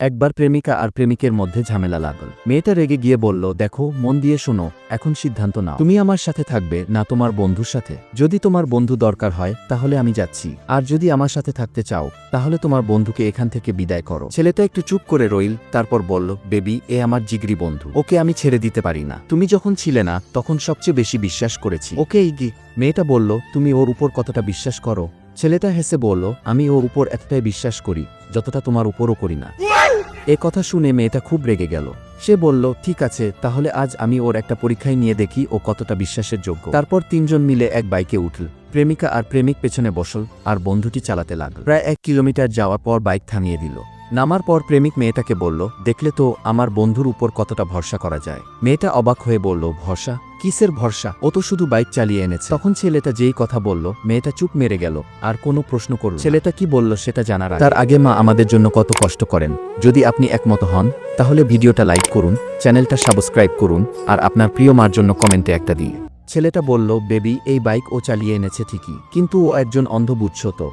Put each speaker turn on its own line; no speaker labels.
একবার প্রেমিকা আর প্রেমিকের মধ্যে ঝামেলা লাগল। মেয়েটা রেগে গিয়ে বলল, দেখো, মন দিয়ে শোনো, এখন সিদ্ধান্ত নাও। তুমি আমার সাথে থাকবে, না তোমার বন্ধুর সাথে। যদি তোমার বন্ধু দরকার হয়, তাহলে আমি যাচ্ছি। আর যদি আমার সাথে থাকতে চাও, তাহলে তোমার বন্ধুকে এখান থেকে বিদায় করো। ছেলেটা একটু চুপ করে রইল, তারপর বলল, বেবি, এ আমার জিগরি বন্ধু। ওকে আমি ছেড়ে দিতে পারি না। তুমি যখন ছিলে না, তখন সবচেয়ে বেশি বিশ্বাস করেছি। ওকে ইগি। মেয়েটা বলল, তুমি ওর উপর কতটা বিশ্বাস করো? ছেলেটা হেসে বলল, আমি ওর উপর এতটাই বিশ্বাস করি, যতটা তোমার উপরও করি না। এ কথা শুনে মেয়েটা খুব রেগে গেল। সে বলল, ঠিক আছে, তাহলে আজ আমি ওর একটা পরীক্ষায় নিয়ে দেখি ও কতটা বিশ্বাসের যোগ্য। তারপর তিনজন মিলে এক বাইকে উঠল। প্রেমিকা আর প্রেমিক পেছনে বসল আর বন্ধুটি চালাতে লাগল। প্রায় এক কিলোমিটার যাওয়ার পর বাইক থামিয়ে দিল। নামার পর প্রেমিক মেয়েটাকে বলল, দেখলে তো আমার বন্ধুর উপর কতটা ভরসা করা যায়? মেয়েটা অবাক হয়ে বলল, ভরসা? কিসের ভরসা? ও তো শুধু বাইক চালিয়ে এনেছে। তখন ছেলেটা যেই কথা বলল, মেয়েটা চুপ মেরে গেল, আর কোনো প্রশ্ন করল ছেলেটা কি বলল সেটা জানার তার আগে মা আমাদের জন্য কত কষ্ট করেন। যদি আপনি একমত হন, তাহলে ভিডিওটা লাইক করুন, চ্যানেলটা সাবস্ক্রাইব করুন, আর আপনার প্রিয় মার জন্য কমেন্টে একটা দিয়ে ছেলেটা বলল, বেবি, এই বাইক ও চালিয়ে এনেছে ঠিকই, কিন্তু ও একজন অন্ধ বুঝছ তো।